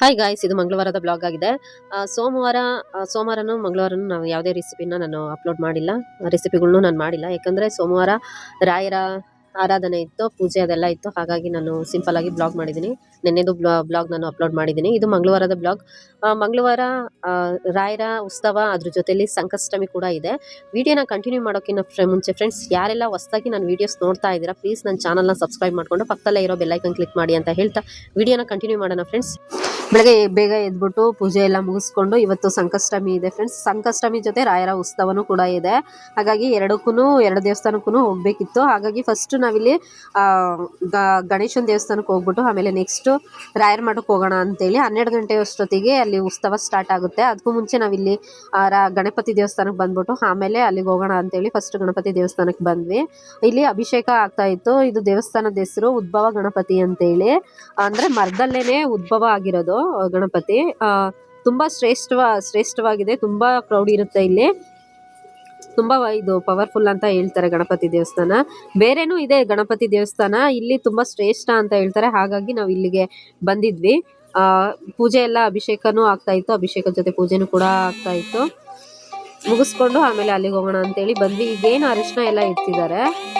Hi guys ಇದು ಮಂಗಳವಾರದ blog ಆಗಿದೆ. ಸೋಮವಾರ ಸೋಮವಾರನೂ ಮಂಗಳವಾರನೂ ನಾವು ಯಾವುದೇ ರೆಸಿಪಿನ ನಾನು ಅಪ್ಲೋಡ್ ಮಾಡಿಲ್ಲ. ರೆಸಿಪಿಗಳನ್ನೂ ನಾನು ಮಾಡಿಲ್ಲ. ಯಾಕಂದರೆ ಸೋಮವಾರ ರಾಯರ ಆರಾಧನೆ ಇತ್ತು, ಪೂಜೆ ಅದೆಲ್ಲ ಇತ್ತು. ಹಾಗಾಗಿ ನಾನು ಸಿಂಪಲ್ ಆಗಿ ಬ್ಲಾಗ್ ಮಾಡಿದ್ದೀನಿ. ನಿನ್ನೆದು ಬ್ಲಾಗ್ ನಾನು ಅಪ್ಲೋಡ್ ಮಾಡಿದ್ದೀನಿ. ಇದು ಮಂಗಳವಾರದ ಬ್ಲಾಗ್ ಮಂಗಳವಾರ ರಾಯರ ಉತ್ಸವ ಅದ್ರ ಜೊತೆಯಲ್ಲಿ ಸಂಕಷ್ಟಮಿ ಕೂಡ ಇದೆ. ವಿಡಿಯೋನ ಕಂಟಿನ್ಯೂ ಮಾಡೋಕ್ಕಿಂತ ಫ್ರೆ, ಮುಂಚೆ ಫ್ರೆಂಡ್ಸ್ ಯಾರೆಲ್ಲ ಹೊಸ್ದಾಗಿ ನಾನು ವೀಡಿಯೋಸ್ ನೋಡ್ತಾ ಇದ್ದೀರಾ ಪ್ಲೀಸ್ ನನ್ನ ಚಾನಲ್ನ ಸಬ್ಸ್ಕ್ರೈಬ್ ಮಾಡ್ಕೊಂಡು ಪಕ್ಕದಲ್ಲೇ ಇರೋ ಬೆಲ್ಲೈಕನ್ ಕ್ಲಿಕ್ ಮಾಡಿ ಅಂತ ಹೇಳ್ತಾ ವಿಡಿಯೋನ ಕಂಟಿನ್ಯೂ ಮಾಡೋಣ ಫ್ರೆಂಡ್ಸ್ ಬೆಳಗ್ಗೆ ಬೇಗ ಎದ್ಬಿಟ್ಟು ಪೂಜೆ ಎಲ್ಲ ಮುಗಿಸ್ಕೊಂಡು ಇವತ್ತು ಸಂಕಷ್ಟಮಿ ಇದೆ ಫ್ರೆಂಡ್ಸ್ ಸಂಕಷ್ಟಮಿ ಜೊತೆ ರಾಯರ ಉತ್ಸವನೂ ಕೂಡ ಇದೆ. ಹಾಗಾಗಿ ಎರಡಕ್ಕೂ ಎರಡು ದೇವಸ್ಥಾನಕ್ಕೂ ಹೋಗ್ಬೇಕಿತ್ತು. ಹಾಗಾಗಿ ಫಸ್ಟ್ ನಾವಿಲ್ಲಿ ಗಣೇಶನ ದೇವಸ್ಥಾನಕ್ಕೆ ಹೋಗ್ಬಿಟ್ಟು ಆಮೇಲೆ ನೆಕ್ಸ್ಟ್ ರಾಯರ ಮಠಕ್ಕೆ ಹೋಗೋಣ ಅಂತೇಳಿ ಹನ್ನೆರಡು ಗಂಟೆ ಅಷ್ಟೊತ್ತಿಗೆ ಅಲ್ಲಿ ಉತ್ಸವ ಸ್ಟಾರ್ಟ್ ಆಗುತ್ತೆ. ಅದಕ್ಕೂ ಮುಂಚೆ ನಾವಿಲ್ಲಿ ಗಣಪತಿ ದೇವಸ್ಥಾನಕ್ಕೆ ಬಂದ್ಬಿಟ್ಟು ಆಮೇಲೆ ಅಲ್ಲಿಗೆ ಹೋಗೋಣ ಅಂತೇಳಿ ಫಸ್ಟ್ ಗಣಪತಿ ದೇವಸ್ಥಾನಕ್ಕೆ ಬಂದ್ವಿ. ಇಲ್ಲಿ ಅಭಿಷೇಕ ಆಗ್ತಾ ಇತ್ತು. ಇದು ದೇವಸ್ಥಾನದ ಹೆಸರು ಉದ್ಭವ ಗಣಪತಿ ಅಂತೇಳಿ. ಅಂದರೆ ಮರದಲ್ಲೇನೆ ಉದ್ಭವ ಆಗಿರೋದು. ಗಣಪತಿ. ತುಂಬಾ ಶ್ರೇಷ್ಠವ, ಶ್ರೇಷ್ಠವಾಗಿದೆ. ತುಂಬಾ ಕ್ರೌಡ್ ಇರುತ್ತೆ ಇಲ್ಲಿ. ತುಂಬಾ ಇದು ಪವರ್ಫುಲ್ ಅಂತ ಹೇಳ್ತಾರೆ ಗಣಪತಿ ದೇವಸ್ಥಾನ. ಬೇರೆನೂ ಇದೆ ಗಣಪತಿ ದೇವಸ್ಥಾನ. ಇಲ್ಲಿ ತುಂಬಾ ಶ್ರೇಷ್ಠ ಅಂತ ಹೇಳ್ತಾರೆ. ಹಾಗಾಗಿ ನಾವು ಇಲ್ಲಿಗೆ ಬಂದಿದ್ವಿ. ಆ, ಪೂಜೆ ಎಲ್ಲ ಅಭಿಷೇಕನೂ ಆಗ್ತಾ ಇತ್ತು. ಅಭಿಷೇಕದ ಜೊತೆ ಪೂಜೆನೂ ಕೂಡ ಆಗ್ತಾ ಇತ್ತು. ಮುಗಿಸ್ಕೊಂಡು ಆಮೇಲೆ ಅಲ್ಲಿಗೆ ಹೋಗೋಣ ಅಂತೇಳಿ ಬಂದ್ವಿ. ಈಗೇನು ಅರಿಶಿನ ಎಲ್ಲ ಇಡ್ತಿದ್ದಾರೆ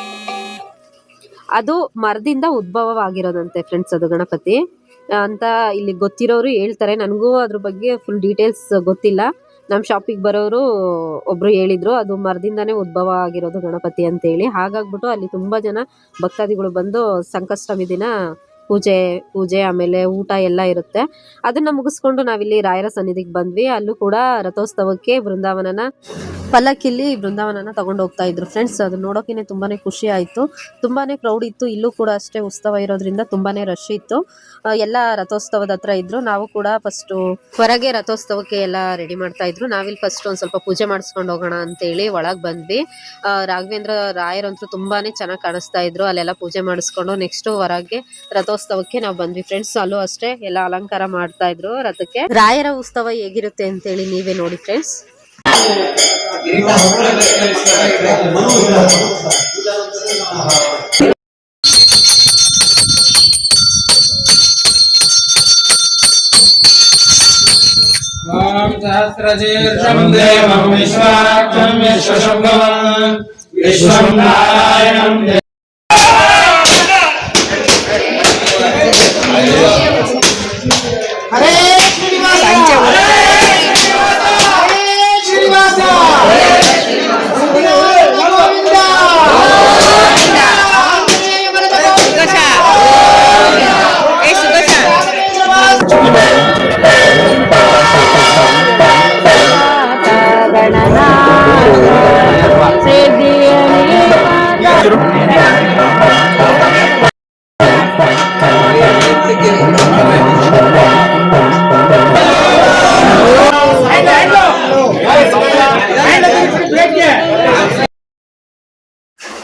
ಅದು ಮರದಿಂದ ಉದ್ಭವವಾಗಿರೋದಂತೆ ಫ್ರೆಂಡ್ಸ್ ಅದು ಗಣಪತಿ. ಅಂತ ಇಲ್ಲಿ ಗೊತ್ತಿರೋರು ಹೇಳ್ತಾರೆ. ನನಗೂ ಅದ್ರ ಬಗ್ಗೆ ಫುಲ್ ಡೀಟೇಲ್ಸ್ ಗೊತ್ತಿಲ್ಲ. ನಮ್ಮ ಶಾಪಿಗೆ ಬರೋರು ಒಬ್ರು ಹೇಳಿದ್ರು, ಅದು ಮರದಿಂದಾನೇ ಉದ್ಭವ ಆಗಿರೋದು ಗಣಪತಿ ಅಂತೇಳಿ. ಹಾಗಾಗ್ಬಿಟ್ಟು ಅಲ್ಲಿ ತುಂಬ ಜನ ಭಕ್ತಾದಿಗಳು ಬಂದು ಸಂಕಷ್ಟಮಿ ದಿನ ಪೂಜೆ ಪೂಜೆ, ಆಮೇಲೆ ಊಟ ಎಲ್ಲ ಇರುತ್ತೆ. ಅದನ್ನ ಮುಗಿಸ್ಕೊಂಡು ನಾವಿಲ್ಲಿ ರಾಯರ ಸನ್ನಿಧಿಗೆ ಬಂದ್ವಿ. ಅಲ್ಲೂ ಕೂಡ ರಥೋತ್ಸವಕ್ಕೆ ಬೃಂದಾವನನ ಪಲ್ಲಕ್ಕಿಲಿ ಬೃಂದಾವನನ ತಗೊಂಡು ಹೋಗ್ತಾ ಇದ್ರು. ಫ್ರೆಂಡ್ಸ್ ಅದು ನೋಡೋಕೆ ತುಂಬಾನೇ ಖುಷಿ ಆಯ್ತು. ತುಂಬಾನೇ ಕ್ರೌಡ್ ಇತ್ತು. ಇಲ್ಲೂ ಕೂಡ ಅಷ್ಟೇ ಉತ್ಸವ ಇರೋದ್ರಿಂದ ತುಂಬಾನೇ ರಶ್ ಇತ್ತು. ಎಲ್ಲ ರಥೋತ್ಸವದ ಹತ್ರ ಇದ್ರು. ನಾವು ಕೂಡ ಫಸ್ಟ್ ಹೊರಗೆ ರಥೋತ್ಸವಕ್ಕೆ ಎಲ್ಲ ರೆಡಿ ಮಾಡ್ತಾ ಇದ್ರು. ನಾವಿಲ್ಲಿ ಫಸ್ಟ್ ಒಂದ್ ಸ್ವಲ್ಪ ಪೂಜೆ ಮಾಡಿಸ್ಕೊಂಡು ಹೋಗೋಣ ಅಂತೇಳಿ ಒಳಗ್ ಬಂದ್ವಿ. ರಾಘವೇಂದ್ರ ರಾಯರಂತೂ ತುಂಬಾನೇ ಚೆನ್ನಾಗಿ ಕಾಣಿಸ್ತಾ ಇದ್ರು. ಅಲ್ಲೆಲ್ಲ ಪೂಜೆ ಮಾಡಿಸ್ಕೊಂಡು ನೆಕ್ಸ್ಟ್ ಹೊರಗೆ ರಥೋತ್ಸವಕ್ಕೆ ನಾವು ಬಂದ್ವಿ. ಫ್ರೆಂಡ್ಸ್ ಅಲ್ಲೂ ಅಷ್ಟೇ ಎಲ್ಲ ಅಲಂಕಾರ ಮಾಡ್ತಾ ಇದ್ರು ರಥಕ್ಕೆ. ರಾಯರ ಉತ್ಸವ ಹೇಗಿರುತ್ತೆ ಅಂತೇಳಿ ನೀವೇ ನೋಡಿ ಫ್ರೆಂಡ್ಸ್ सहस्रशीर्षं देवं विश्वाक्षं विश्वशम्भवम् विश्वं नारायणं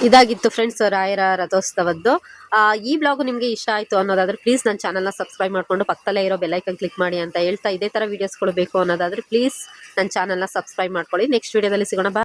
ಇದಾಗಿತ್ತು ಫ್ರೆಂಡ್ಸ್ ರಾಯರ ರಥೋತ್ಸವದ್ದು. ಈ ಬ್ಲಾಗ್ ನಿಮಗೆ ಇಷ್ಟ ಆಯಿತು ಅನ್ನೋದಾದ್ರೆ ಪ್ಲೀಸ್ ನನ್ನ ಚಾನಲ್ನ ಸಬ್ಸ್ಕ್ರೈಬ್ ಮಾಡ್ಕೊಂಡು ಪಕ್ಕದಲ್ಲೇ ಇರೋ ಬೆಲ್ಲೈಕನ್ ಕ್ಲಿಕ್ ಮಾಡಿ ಅಂತ ಹೇಳ್ತಾ ಇದೇ ತರ ವೀಡಿಯೋಸ್ಗಳು ಬೇಕು ಅನ್ನೋದಾದ್ರೆ ಪ್ಲೀಸ್ ನನ್ನ ಚಾನಲ್ನ ಸಬ್ಸ್ಕ್ರೈಬ್ ಮಾಡ್ಕೊಳ್ಳಿ. ನೆಕ್ಸ್ಟ್ ವಿಡಿಯೋದಲ್ಲಿ ಸಿಗೋಣ.